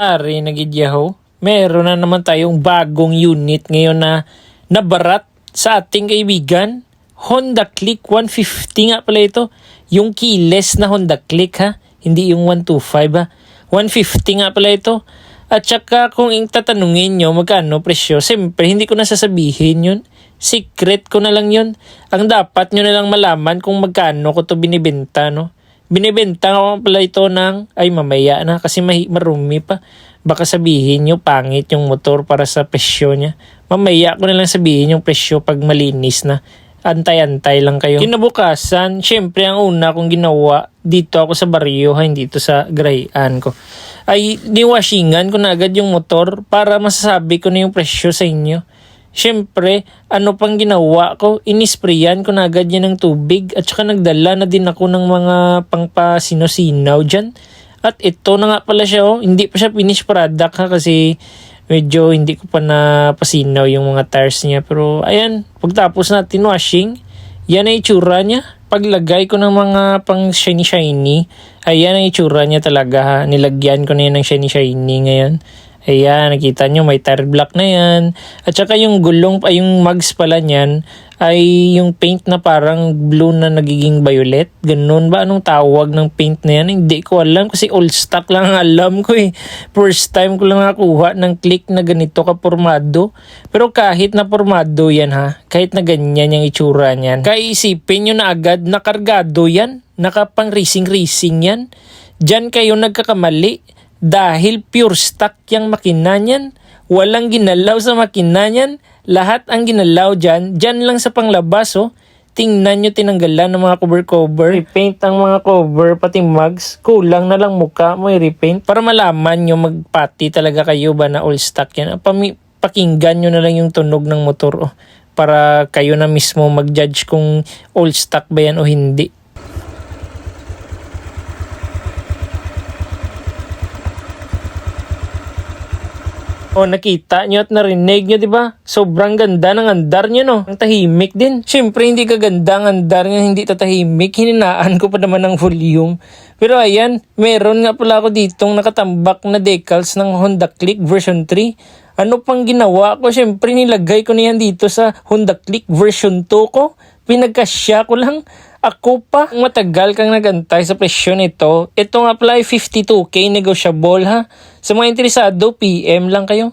Ari, nagidyaho. Meron na naman tayong bagong unit ngayon na nabarat sa ating kaibigan. Honda Click 150 nga pala ito. Yung keyless na Honda Click ha. Hindi yung 125 ha. 150 nga pala ito. At saka kung ing tatanungin nyo magkano presyo, siyempre hindi ko na sasabihin yun. Secret ko na lang yun. Ang dapat nyo na lang malaman kung magkano ko to binibenta no. Binibenta ko pala ito ng, ay mamaya na kasi mahi, marumi pa. Baka sabihin nyo pangit yung motor para sa presyo niya. Mamaya ko na lang sabihin yung presyo pag malinis na. Antay-antay lang kayo. Kinabukasan, syempre ang una kong ginawa dito ako sa ha, hindi dito sa grayan ko. Ay niwashingan ko na agad yung motor para masasabi ko na yung presyo sa inyo. Siyempre, ano pang ginawa ko? Inisprayan ko na agad yan ng tubig at saka nagdala na din ako ng mga pangpasino-sinaw dyan. At ito na nga pala siya, oh. hindi pa siya finished product ha kasi medyo hindi ko pa napasinaw yung mga tires niya. Pero ayan, pagtapos natin washing, yan ang itsura niya. Paglagay ko ng mga pang shiny-shiny, ayan ang itsura niya talaga ha. Nilagyan ko na yan ng shiny-shiny ngayon. Ayan, nakita nyo may tire block na yan. At saka yung gulong, ay yung mugs pala niyan, ay yung paint na parang blue na nagiging violet. Ganun ba? Anong tawag ng paint na yan? Hindi ko alam kasi old stock lang ang alam ko eh. First time ko lang nakuha ng click na ganito ka formado. Pero kahit na formado yan ha, kahit na ganyan yung itsura niyan, kaisipin nyo na agad na kargado yan. Nakapang racing-racing yan. Diyan kayo nagkakamali dahil pure stock yung makina niyan. Walang ginalaw sa makina niyan. Lahat ang ginalaw dyan, dyan lang sa panglabas oh. Tingnan nyo tinanggalan ng mga cover-cover. Repaint ang mga cover, pati mugs. Kulang na lang muka mo i-repaint. Para malaman nyo magpati talaga kayo ba na all stock yan. Pami, pakinggan nyo na lang yung tunog ng motor oh. Para kayo na mismo mag-judge kung all stock ba yan o hindi. O nakita nyo at narinig nyo, di ba? Sobrang ganda ng andar nyo, no? Ang tahimik din. Siyempre, hindi kaganda ang andar nyo, hindi tatahimik. Hininaan ko pa naman ng volume. Pero ayan, meron nga pala ako ditong nakatambak na decals ng Honda Click version 3. Ano pang ginawa ko? Siyempre, nilagay ko na yan dito sa Honda Click version 2 ko. Pinagkasya ko lang. Ako pa, matagal kang nagantay sa presyo nito. Ito nga pala ay 52k negotiable ha. Sa mga interesado, PM lang kayo.